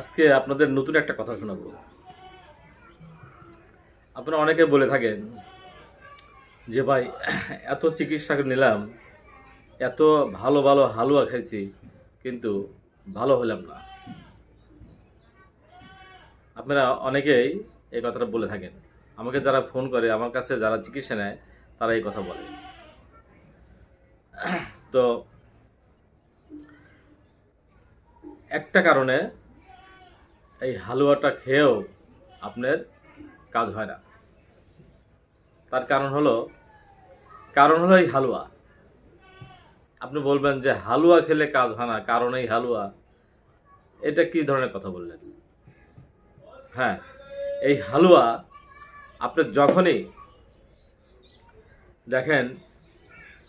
আজকে আপনাদের নতুন একটা কথা শোনাবো। আপনারা অনেকে বলে থাকেন যে, ভাই, এত চিকিৎসা নিলাম, এত ভালো ভালো হালুয়া খাইছি, কিন্তু ভালো হলাম না। আপনারা অনেকেই এই কথাটা বলে থাকেন। আমাকে যারা ফোন করে, আমার কাছে যারা চিকিৎসা নেয়, তারা এই কথা বলে। তো, একটা কারণে এই হালুয়াটা খেয়েও আপনার কাজ হয় না। তার কারণ হলো কারণ হলো এই হালুয়া। আপনি বলবেন যে হালুয়া খেলে কাজ হয় না, কারণ এই হালুয়া। এটা কি ধরনের কথা বললেন? হ্যাঁ এই হালুয়া আপনি যখনই দেখেন,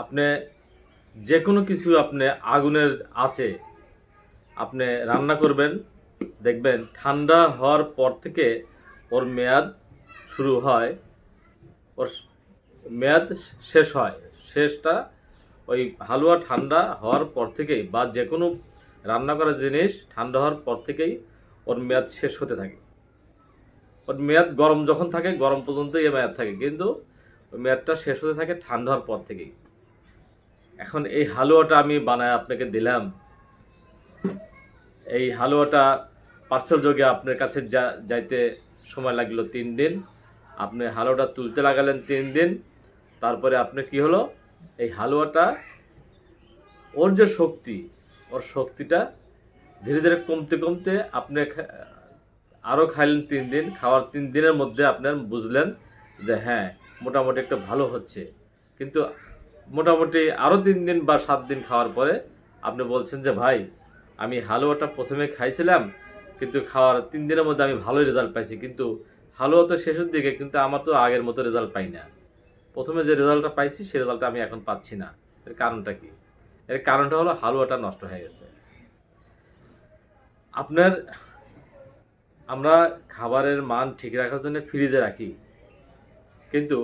আপনি যে কোনো কিছু আপনি আগুনের আছে আপনি রান্না করবেন দেখবেন, ঠান্ডা হওয়ার পর থেকে ওর মেয়াদ শুরু হয়, ওর মেয়াদ শেষ হয়। শেষটা ওই হালুয়া ঠান্ডা হওয়ার পর থেকেই বা যে কোনো রান্না করা জিনিস ঠান্ডা হওয়ার পর থেকেই ওর মেয়াদ শেষ হতে থাকে। ওর মেয়াদ গরম যখন থাকে, গরম পর্যন্তই এ মেয়াদ থাকে, কিন্তু মেয়াদটা শেষ হতে থাকে ঠান্ডা হওয়ার পর থেকেই। এখন এই হালুয়াটা আমি বানায় আপনাকে দিলাম। এই হালুয়াটা পার্সেল যোগে আপনার কাছে যা, যাইতে সময় লাগল তিন দিন। আপনি হালুয়াটা তুলতে লাগালেন তিন দিন। তারপরে আপনি কি হলো? এই হালুয়াটা, ওর যে শক্তি, ওর শক্তিটা ধীরে ধীরে কমতে কমতে আপনি আরও খাইলেন তিন দিন, খাওয়ার তিন দিনের মধ্যে আপনার বুঝলেন যে হ্যাঁ মোটামুটি একটা ভালো হচ্ছে। কিন্তু মোটামুটি আরও তিন দিন বা সাত দিন খাওয়ার পরে আপনি বলছেন যে ভাই আমি হালুয়াটা প্রথমে খাইছিলাম, কিন্তু খাওয়ার তিন দিনের মধ্যে আমি ভালোই রেজাল্ট পাইছি। কিন্তু হালুয়া তো শেষের দিকে, কিন্তু আমার তো আগের মতো রেজাল্ট পাই না। প্রথমে যে রেজাল্টটা পাইছি সেই রেজাল্টটা আমি এখন পাচ্ছি না। এর কারণটা কি? এর কারণটা হলো হালুয়াটা নষ্ট হয়ে গেছে। আপনার, আমরা খাবারের মান ঠিক রাখার জন্য ফ্রিজে রাখি। কিন্তু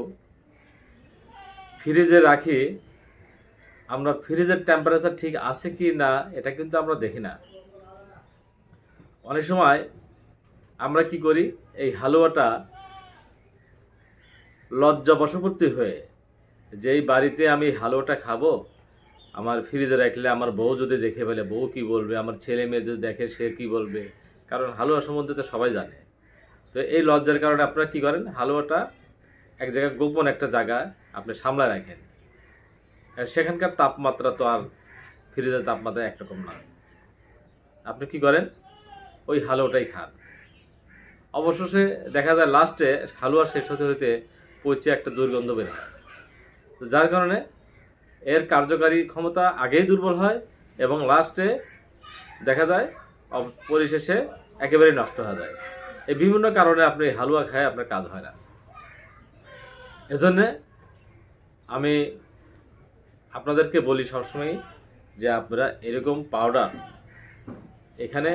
ফ্রিজে রাখি আমরা ফ্রিজের টেম্পারেচার ঠিক আছে কি না, এটা কিন্তু আমরা দেখি না। অনেক সময় আমরা কি করি, এই হালুয়াটা লজ্জা বশবর্তী হয়ে যেই বাড়িতে আমি হালুয়াটা খাব, আমার ফ্রিজে রাখলে আমার বউ যদি দেখে ফেলে, বউ কি বলবে, আমার ছেলে মেয়ে যদি দেখে, সে কি বলবে? কারণ হালুয়া সম্বন্ধে তো সবাই জানে। তো এই লজ্জার কারণে আপনারা কি করেন, হালুয়াটা এক জায়গায় গোপন একটা জায়গায় আপনি সামলায় রাখেন। সেখানকার তাপমাত্রা তো আর ফ্রিজের তাপমাত্রা একরকম না। আপনি কি করেন? ওই হালুয়াটাই খান। অবশেষে দেখা যায় লাস্টে হালুয়া শেষ হতে হতে পচে একটা দুর্গন্ধ বের হয়। যার কারণে এর কার্যকারী ক্ষমতা আগেই দুর্বল হয় এবং লাস্টে দেখা যায় পরিশেষে একেবারেই নষ্ট হয়ে যায়। এই বিভিন্ন কারণে আপনি হালুয়া খায় আপনার কাজ হয় না। এজন্যে আমি আপনাদেরকে বলি সবসময় যে আপনারা এরকম পাউডার এখানে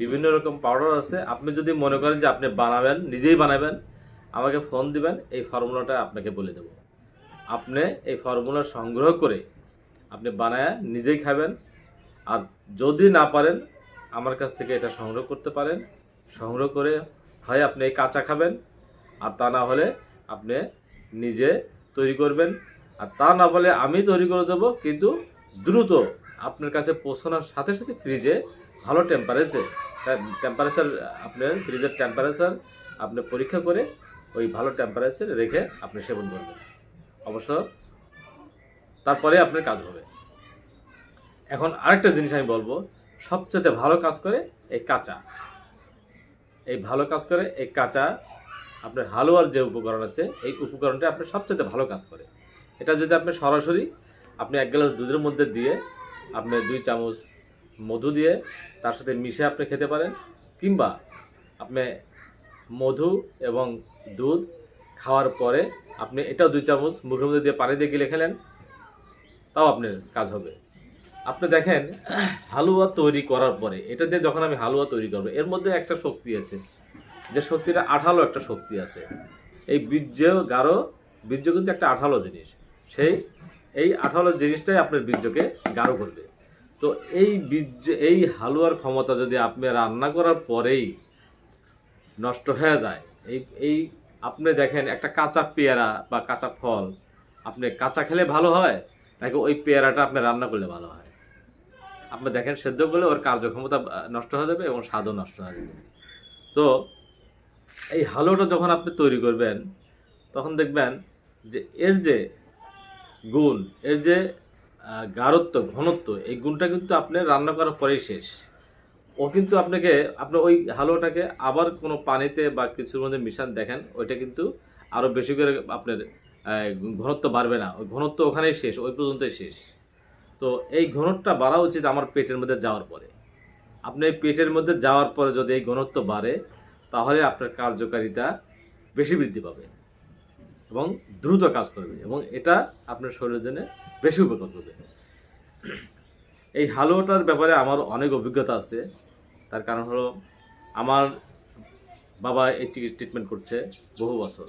বিভিন্ন রকম পাউডার আছে। আপনি যদি মনে করেন যে আপনি বানাবেন, নিজেই বানাবেন, আমাকে ফোন দিবেন, এই ফর্মুলাটা আপনাকে বলে দেব। আপনি এই ফর্মুলা সংগ্রহ করে আপনি বানায় নিজেই খাবেন। আর যদি না পারেন, আমার কাছ থেকে এটা সংগ্রহ করতে পারেন। সংগ্রহ করে হয় আপনি কাঁচা খাবেন, আর তা না হলে আপনি নিজে তৈরি করবেন। আর তা না বলে আমি তৈরি করে দেবো, কিন্তু দ্রুত আপনার কাছে পৌঁছানোর সাথে সাথে ফ্রিজে ভালো টেম্পারেচার টেম্পারেচার আপনার ফ্রিজের টেম্পারেচার আপনি পরীক্ষা করে ওই ভালো টেম্পারেচার রেখে আপনি সেবন করবেন। অবশ্য তারপরে আপনার কাজ হবে। এখন আরেকটা জিনিস আমি বলব, সবচেয়ে ভালো কাজ করে এই কাঁচা। এই ভালো কাজ করে এই কাঁচা, আপনার হালুয়ার যে উপকরণ আছে, এই উপকরণটা আপনার সবচেয়ে ভালো কাজ করে। এটা যদি আপনি সরাসরি আপনি এক গ্লাস দুধের মধ্যে দিয়ে আপনি দুই চামচ মধু দিয়ে তার সাথে মিশে আপনি খেতে পারেন, কিংবা আপনি মধু এবং দুধ খাওয়ার পরে আপনি এটাও দুই চামচ মুখের মধ্যে দিয়ে পানি দিয়ে গিলে খেলেন, তাও আপনার কাজ হবে। আপনি দেখেন, হালুয়া তৈরি করার পরে, এটা দিয়ে যখন আমি হালুয়া তৈরি করব, এর মধ্যে একটা শক্তি আছে, যে শক্তিটা আঠালো একটা শক্তি আছে। এই বীর্য গাঢ়, বীর্য কিন্তু একটা আঠালো জিনিস। সেই, এই আঠালো জিনিসটাই আপনার বীর্যকে গাঢ় করবে। তো এই বীজ এই হালুয়ার ক্ষমতা যদি আপনি রান্না করার পরেই নষ্ট হয়ে যায়, এই এই আপনি দেখেন একটা কাঁচা পেয়ারা বা কাঁচা ফল, আপনি কাঁচা খেলে ভালো হয়, নাকি ওই পেয়ারাটা আপনি রান্না করলে ভালো হয়? আপনি দেখেন সেদ্ধ করলে ওর কার্যক্ষমতা নষ্ট হয়ে যাবে এবং স্বাদও নষ্ট হয়ে যাবে। তো এই হালুয়াটা যখন আপনি তৈরি করবেন, তখন দেখবেন যে এর যে গুণ এর যে আহ, গাঢ়ত্ব ঘনত্ব এই গুণটা কিন্তু আপনি রান্না করার পরেই শেষ। ও কিন্তু আপনাকে আপনি ওই হালুয়াটাকে আবার কোনো পানিতে বা কিছুর মধ্যে মিশান দেখেন ওইটা কিন্তু আরও বেশি করে আপনার ঘনত্ব বাড়বে না। ওই ঘনত্ব ওখানেই শেষ ওই পর্যন্তই শেষ। তো এই ঘনত্বটা বাড়া উচিত আমার পেটের মধ্যে যাওয়ার পরে। আপনি এই পেটের মধ্যে যাওয়ার পরে যদি এই ঘনত্ব বাড়ে তাহলে আপনার কার্যকারিতা বেশি বৃদ্ধি পাবে। এবং দ্রুত কাজ করবে এবং এটা আপনার শরীরের জন্য বেশি উপকার করবে। এই হালুয়াটার ব্যাপারে আমার অনেক অভিজ্ঞতা আছে। তার কারণ হলো, আমার বাবা এই ট্রিটমেন্ট করছে বহু বছর।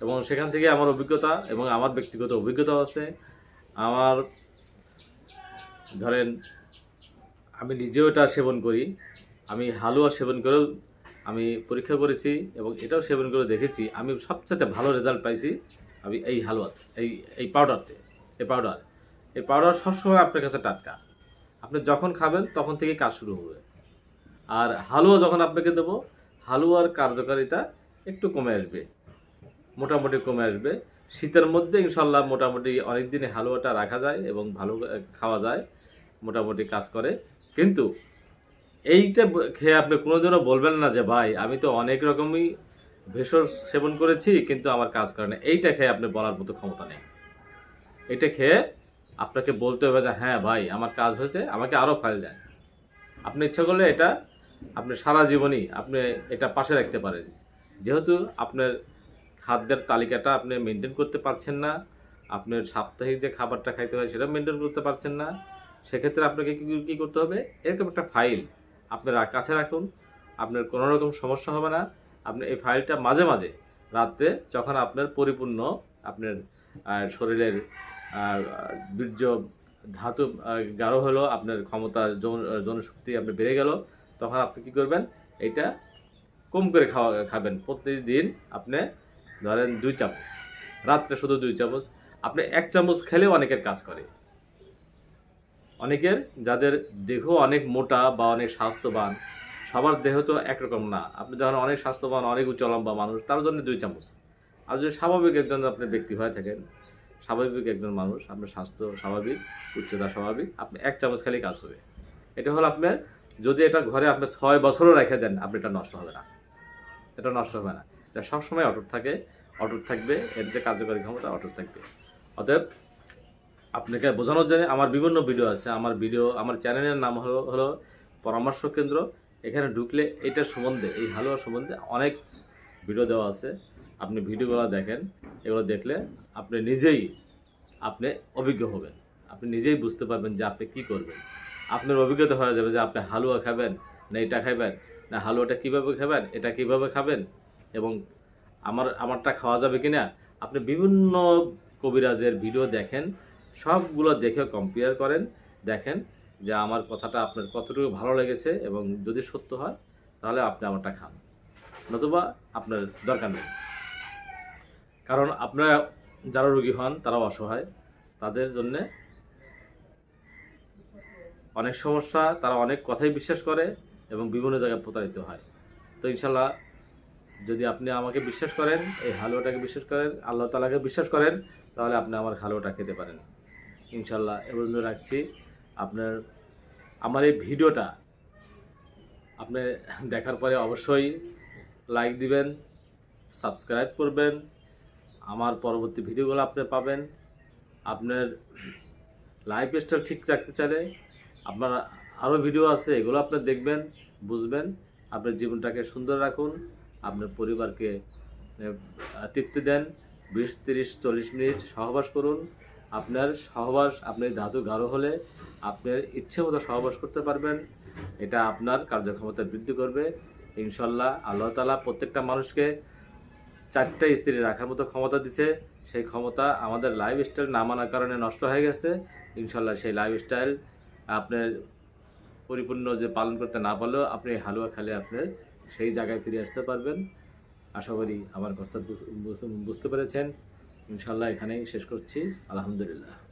এবং সেখান থেকে আমার অভিজ্ঞতা এবং আমার ব্যক্তিগত অভিজ্ঞতাও আছে। আমার, ধরেন, আমি নিজেও এটা সেবন করি। আমি হালুয়া সেবন করেও আমি পরীক্ষা করেছি এবং এটাও সেবন করে দেখেছি। আমি সবচেয়ে ভালো রেজাল্ট পাইছি আমি এই হালুয়াতে, এই এই পাউডারতে এই পাউডার এই পাউডার সবসময় আপনার কাছে টাটকা। আপনি যখন খাবেন তখন থেকে কাজ শুরু হবে। আর হালুয়া যখন আপনাকে দেবো, হালুয়ার কার্যকারিতা একটু কমে আসবে। মোটামুটি কমে আসবে। শীতের মধ্যে ইনশাল্লাহ মোটামুটি অনেক দিনে হালুয়াটা রাখা যায় এবং ভালো খাওয়া যায়, মোটামুটি কাজ করে। কিন্তু এইটা খেয়ে আপনি কোনোদিনও বলবেন না যে, ভাই, আমি তো অনেক রকমই ভেষজ সেবন করেছি, কিন্তু আমার কাজ করে না। এইটা খেয়ে আপনি বলার মতো ক্ষমতা নেই। এটা খেয়ে আপনাকে বলতে হবে যে হ্যাঁ ভাই, আমার কাজ হয়েছে, আমাকে আরও ফাইল দেয় আপনি ইচ্ছা করলে এটা, আপনি সারা জীবনই আপনি এটা পাশে রাখতে পারেন। যেহেতু আপনার খাদ্যের তালিকাটা আপনি মেনটেন করতে পারছেন না, আপনার সাপ্তাহিক যে খাবারটা খাইতে হয় সেটা মেনটেন করতে পারছেন না, সেক্ষেত্রে আপনাকে কি করতে হবে? এরকম একটা ফাইল আপনার কাছে রাখুন, আপনার কোনো রকম সমস্যা হবে না। আপনি এই ফাইলটা মাঝে মাঝে রাত্রে যখন আপনার পরিপূর্ণ, আপনার শরীরের বীর্য ধাতু গাঢ় হলো, আপনার ক্ষমতা জনশক্তি আপনি বেড়ে গেল, তখন আপনি কি করবেন? এটা কম করে খাওয়া, খাবেন। প্রতিদিন আপনি ধরেন দুই চামচ, রাত্রে শুধু দুই চামচ। আপনি এক চামচ খেলেও অনেকের কাজ করে। অনেকের, যাদের দেহ অনেক মোটা বা অনেক স্বাস্থ্যবান, সবার দেহ তো একরকম না। আপনি যখন অনেক স্বাস্থ্যবান, অনেক উচ্চ লম্বা মানুষ, তার জন্য দুই চামচ। আর যদি স্বাভাবিক একজন আপনি ব্যক্তি হয়ে থাকেন, স্বাভাবিক একজন মানুষ, আপনার স্বাস্থ্য স্বাভাবিক, উচ্চতা স্বাভাবিক, আপনি এক চামচ খালি কাজ হবে। এটা হলো আপনার, যদি এটা ঘরে আপনি ছয় বছরও রেখে দেন, আপনি এটা নষ্ট হবে না। এটা নষ্ট হবে না। এটা সবসময় অটুট থাকে, অটুট থাকবে, এর যে কার্যকারী ক্ষমতা অটুট থাকবে। অতএব আপনাকে বোঝানোর জন্য আমার বিভিন্ন ভিডিও আছে। আমার ভিডিও আমার চ্যানেলের নাম হলো হলো পরামর্শ কেন্দ্র। এখানে ঢুকলে এটার সম্বন্ধে, এই হালুয়া সম্বন্ধে অনেক ভিডিও দেওয়া আছে। আপনি ভিডিওগুলো দেখেন, এগুলো দেখলে আপনি নিজেই, আপনি অভিজ্ঞ হবেন। আপনি নিজেই বুঝতে পারবেন যে আপনি কি করবেন। আপনার অভিজ্ঞতা হয়ে যাবে যে আপনি হালুয়া খাবেন না এটা খাবেন, না হালুয়াটা কীভাবে খাবেন, এটা কীভাবে খাবেন এবং আমার, আমারটা খাওয়া যাবে কিনা। আপনি বিভিন্ন কবিরাজের ভিডিও দেখেন সবগুলো দেখে কম্পেয়ার করেন, দেখেন যে আমার কথাটা আপনার কতটুকু ভালো লেগেছে এবং যদি সত্য হয়, তাহলে আপনি আমারটা খান। নতুবা আপনার দরকার নেই। কারণ আপনারা যারা রোগী হন তারা অসহায়। তাদের জন্যে অনেক সমস্যা, তারা অনেক কথাই বিশ্বাস করে এবং বিভিন্ন জায়গায় প্রতারিত হয়। তো ইনশাল্লাহ যদি আপনি আমাকে বিশ্বাস করেন, এই হালুয়াটাকে বিশ্বাস করেন, আল্লাহ তালাকে বিশ্বাস করেন, তাহলে আপনি আমার হালুয়াটা খেতে পারেন। ইনশাল্লাহ এ পর্যন্ত রাখছি। আপনার, আমার এই ভিডিওটা আপনি দেখার পরে অবশ্যই লাইক দিবেন সাবস্ক্রাইব করবেন, আমার পরবর্তী ভিডিওগুলো আপনি পাবেন। আপনার লাইফ স্টাইল ঠিক রাখতে চাইলে আপনার আরও ভিডিও আছে, এগুলো আপনি দেখবেন, বুঝবেন, আপনার জীবনটাকে সুন্দর রাখুন, আপনার পরিবারকে তৃপ্তি দেন। বিশ, তিরিশ, চল্লিশ মিনিট সহবাস করুন আপনার সহবাস, আপনার ধাতু গাঢ় হলে আপনার ইচ্ছে মতো সহবাস করতে পারবেন। এটা আপনার কার্যক্ষমতা বৃদ্ধি করবে। ইনশাল্লাহ আল্লাহ তালা প্রত্যেকটা মানুষকে চারটে স্ত্রী রাখার মতো ক্ষমতা দিছে। সেই ক্ষমতা আমাদের লাইফ স্টাইল না মানার কারণে নষ্ট হয়ে গেছে। ইনশাল্লাহ সেই লাইফ স্টাইল আপনার পরিপূর্ণ যে পালন করতে না পারলেও আপনি হালুয়া খেলে আপনার সেই জায়গায় ফিরে আসতে পারবেন। আশা করি আমার কথা বুঝ- বুঝ- বুঝতে পেরেছেন। ইনশাল্লাহ এখানেই শেষ করছি। আলহামদুলিল্লাহ।